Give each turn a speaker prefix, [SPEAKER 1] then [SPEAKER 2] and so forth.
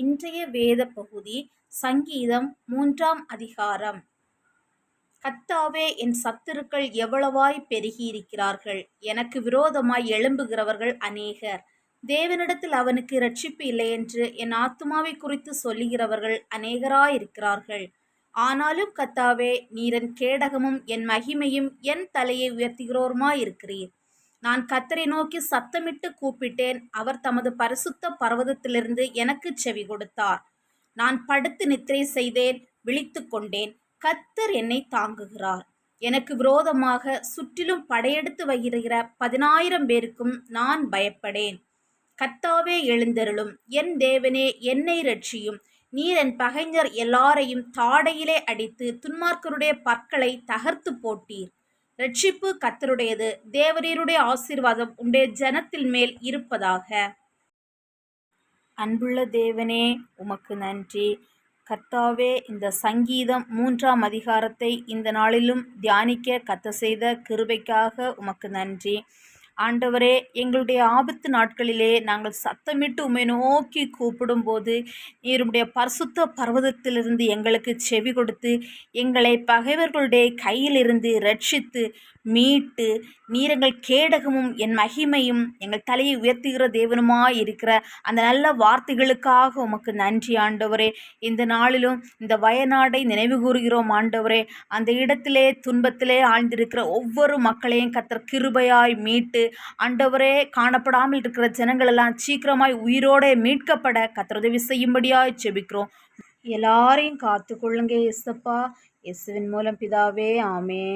[SPEAKER 1] இன்றைய வேத பகுதி சங்கீதம் மூன்றாம் அதிகாரம். கத்தாவே என் சத்துருக்கள் எவ்வளவாய் பெருகியிருக்கிறார்கள்? எனக்கு விரோதமாய் எழும்புகிறவர்கள் அநேகர். தேவனிடத்தில் அவனுக்கு இரட்சிப்பு இல்லை என்று என் ஆத்மாவை குறித்து சொல்லுகிறவர்கள் அநேகராயிருக்கிறார்கள். ஆனாலும் கத்தாவே நீரன் கேடகமும் என் மகிமையும் என் தலையை உயர்த்துகிறோருமாயிருக்கிறீர். நான் கத்தரை நோக்கி சத்தமிட்டு கூப்பிட்டேன். அவர் தமது பரிசுத்த பர்வதத்திலிருந்து எனக்கு செவி கொடுத்தார். நான் படுத்து நித்திரை செய்தேன் விழித்து கொண்டேன். கத்தர் என்னை தாங்குகிறார். எனக்கு விரோதமாக சுற்றிலும் படையெடுத்து வருகிற பதினாயிரம் பேருக்கும் நான் பயப்படேன். கத்தாவே எழுந்தருளும். என் தேவனே என்னை ரட்சியும் நீர் என் பகைஞர் எல்லாரையும் தாடையிலே அடித்து துன்மார்க்கருடைய பற்களை தகர்த்து போட்டீர். ரட்சிப்பு கத்தருடையது. தேவரீருடைய ஆசீர்வாதம் உடைய ஜனத்தின் மேல் இருப்பதாக. அன்புள்ள தேவனே உமக்கு நன்றி. கர்த்தாவே இந்த சங்கீதம் மூன்றாம் அதிகாரத்தை இந்த நாளிலும் தியானிக்க கத்த செய்த கிருபைக்காக உமக்கு நன்றி. ஆண்டவரே எங்களுடைய ஆபத்து நாட்களிலே நாங்கள் சத்தமிட்டு உமை நோக்கி கூப்பிடும்போது நீருடைய பரிசுத்த பர்வதத்திலிருந்து எங்களுக்கு செவி கொடுத்து எங்களை பகைவர்களுடைய கையிலிருந்து ரட்சித்து மீட்டு நீரங்கள் கேடகமும் என் மகிமையும் எங்கள் தலையை உயர்த்துகிற தேவனுமாய் இருக்கிற அந்த நல்ல வார்த்தைகளுக்காக உமக்கு நன்றி ஆண்டவரே. இந்த நாளிலும் இந்த வயநாடை நினைவு கூறுகிறோம் ஆண்டவரே. அந்த இடத்திலே துன்பத்திலே ஆழ்ந்திருக்கிற ஒவ்வொரு மக்களையும் கத்தர் கிருபையாய் மீட்டு ஆண்டவரே காணப்படாமல் இருக்கிற ஜனங்கள் எல்லாம் சீக்கிரமாய் உயிரோட மீட்கப்பட கத்திரதவி செய்யும்படியாய் செபிக்கிறோம் எல்லாரையும் காத்துக்கொள்ளுங்க எஸ்ஸப்பா இயேசுவின் மூலம் பிதாவே ஆமே